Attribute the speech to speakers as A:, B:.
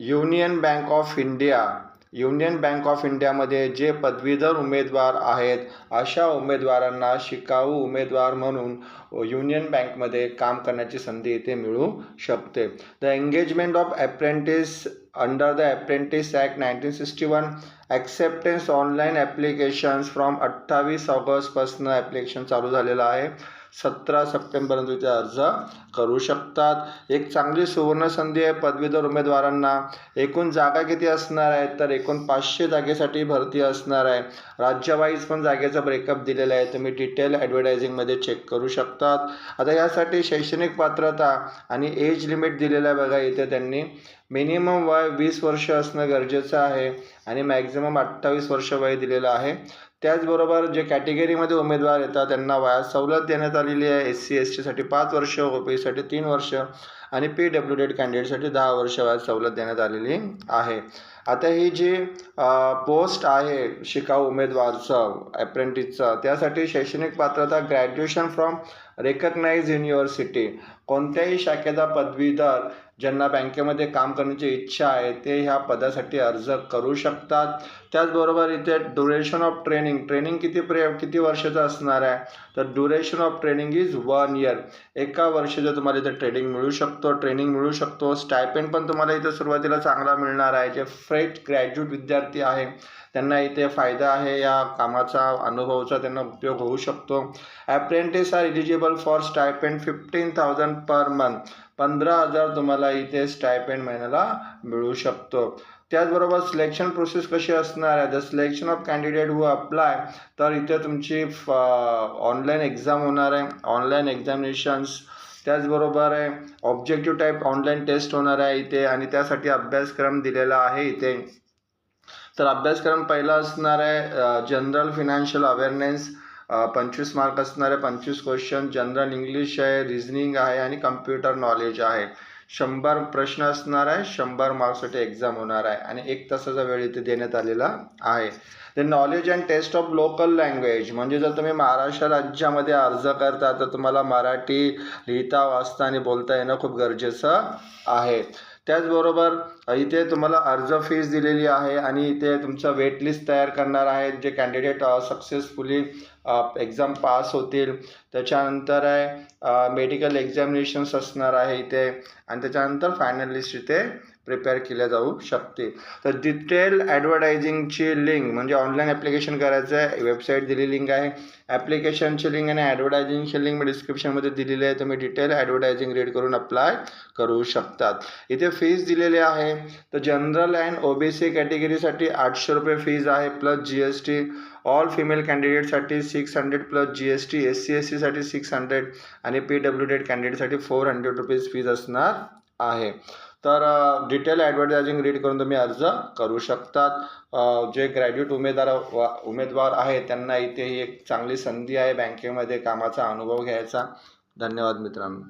A: Union bank of India union bank of इंडियामध्ये जे पदवीधर उमेदवार आहेत अशा उमेदवारांना शिकाऊ उमेदवार म्हणून युनियन बँकमध्ये काम करण्याची संधी इथे मिळू शकते. The engagement of apprentice under the apprentice act nineteen sixty one acceptance online applications from अठ्ठावीस ऑगस्टपासनं ॲप्लिकेशन चालू झालेलं आहे. सतरा सप्टेंबर इथे अर्ज करू शकतात. एक चांगली सुवर्णसंधी आहे पदवीधर उमेदवारांना. एकूण जागा किती असणार आहेत? तर एकूण पाचशे जागेसाठी भरती असणार आहे. राज्यवाईज पण जागेचा ब्रेकअप दिलेला आहे. तुम्ही डिटेल ॲडव्हर्टायझिंगमध्ये चेक करू शकतात. आता यासाठी शैक्षणिक पात्रता आणि एज लिमिट दिलेलं आहे बघा इथे त्यांनी. मिनिमम वय वीस वर्ष असणं गरजेचं आहे आणि मॅक्झिमम अठ्ठावीस वर्ष वय दिलेलं आहे. त्याचबरोबर जे कॅटेगरीमध्ये उमेदवार येतात त्यांना वयात सवलत देण्यात आलेली आहे. एस सी एस टीसाठी पाच वर्ष ओ पी साठी तीन वर्ष. आणि पी डब्ल्यू डेड कॅन्डिडेटसाठी दहा वर्ष वयात सवलत देण्यात आलेली आहे. आता ही जी पोस्ट आहे शिकाऊ उमेदवारचं अप्रेंटिसचं त्यासाठी शैक्षणिक पात्रता ग्रॅज्युएशन फ्रॉम रेकग्नाइज युनिव्हर्सिटी कोणत्याही शाखेचा पदवीधर ज्यांना बँकेमध्ये काम करण्याची इच्छा आहे ते ह्या पदासाठी अर्ज करू शकतात. त्याचबरोबर इथे ड्युरेशन ऑफ ट्रेनिंग ट्रेनिंग किती प्रे किती वर्षाचं असणार आहे? तर duration of training is one year एका वर्षाचं तुम्हाला इथे ट्रेनिंग मिळू शकतो. ट्रेनिंग मिळू शकतो. स्टायपेंड पण तुम्हाला इथे सुरुवातीला चांगला मिळणार आहे. जे फ्रेश ग्रॅज्युएट विद्यार्थी आहे त्यांना इथे फायदा आहे. या कामाचा अनुभवाचा त्यांना उपयोग होऊ शकतो. Apprentice are eligible for stipend fifteen thousand per month पंधरा हजार तुम्हाला इथे स्टायपेंड महिन्याला मिळू शकतो. त्याचबरोबर सिलेक्शन प्रोसेस कशी असणार आहे? The selection of candidate who apply तर इथे तुमची फ ऑनलाईन एक्झाम होणार आहे. ऑनलाईन एक्झामिनेशन्स त्याचबरोबर आहे ऑब्जेक्टिव्ह टाईप ऑनलाईन टेस्ट होणार आहे इथे आणि त्यासाठी अभ्यासक्रम दिलेला आहे इथे. तर अभ्यासक्रम पहिला असणार आहे जनरल फिनान्शियल अवेअरनेस पंचवीस मार्क असणार आहे पंचवीस क्वेश्चन जनरल इंग्लिश आहे रिझनिंग आहे आणि कम्प्युटर नॉलेज आहे. शंभर प्रश्न असणार आहे शंभर मार्क्ससाठी एक्झाम होणार आहे आणि एक तासाचा वेळ इथे देण्यात आलेला आहे. ते knowledge and test of local language म्हणजे जर तुम्ही महाराष्ट्र राज्यामध्ये अर्ज करता तर तुम्हाला मराठी लिहिता वाचता आणि बोलता येणं खूप गरजेचं आहे. त्याचबरोबर इथे तुम्हाला अर्ज फीस दिलेली आहे आणि इथे तुमचं वेट लिस्ट तयार करणार आहेत जे कॅन्डिडेट सक्सेसफुली एक्झाम पास होतील. त्याच्यानंतर आहे मेडिकल एक्झामिनेशन्स असणार आहे इथे. आणि त्याच्यानंतर फायनल लिस्ट इथे प्रिपेअर केल्या जाऊ शकते. तर डिटेल ॲडव्हर्टायझिंगची लिंक म्हणजे ऑनलाईन ॲप्लिकेशन करायचं आहे वेबसाईट दिली लिंक आहे. ॲप्लिकेशनची लिंक आणि ॲडव्हर्टायझिंगची लिंक मी डिस्क्रिप्शनमध्ये दिलेली आहे तुम्ही डिटेल ॲडव्हर्टायझिंग रीड करून अप्लाय करू शकतात. इथे फीज दिलेली आहे. तर general and O B C कॅटेगरीसाठी आठशे रुपये फीज आहे plus G S T all female कॅन्डिडेटसाठी six hundred plus G S T S C S सीसाठी सिक्स हंड्रेड आणि पी डब्ल्यू डेड कॅन्डिडेटसाठी फोर हंड्रेड रुपीज फीज असणार आहे. तर डिटेल ॲडव्हर्टायझिंग रीड करून तुम्ही अर्ज करू शकतात. जे ग्रॅज्युएट उमेदवार उमेदवार आहेत त्यांना इथे ही एक चांगली संधी आहे बँकेमध्ये कामाचा अनुभव घ्यायचा. धन्यवाद मित्रांनो.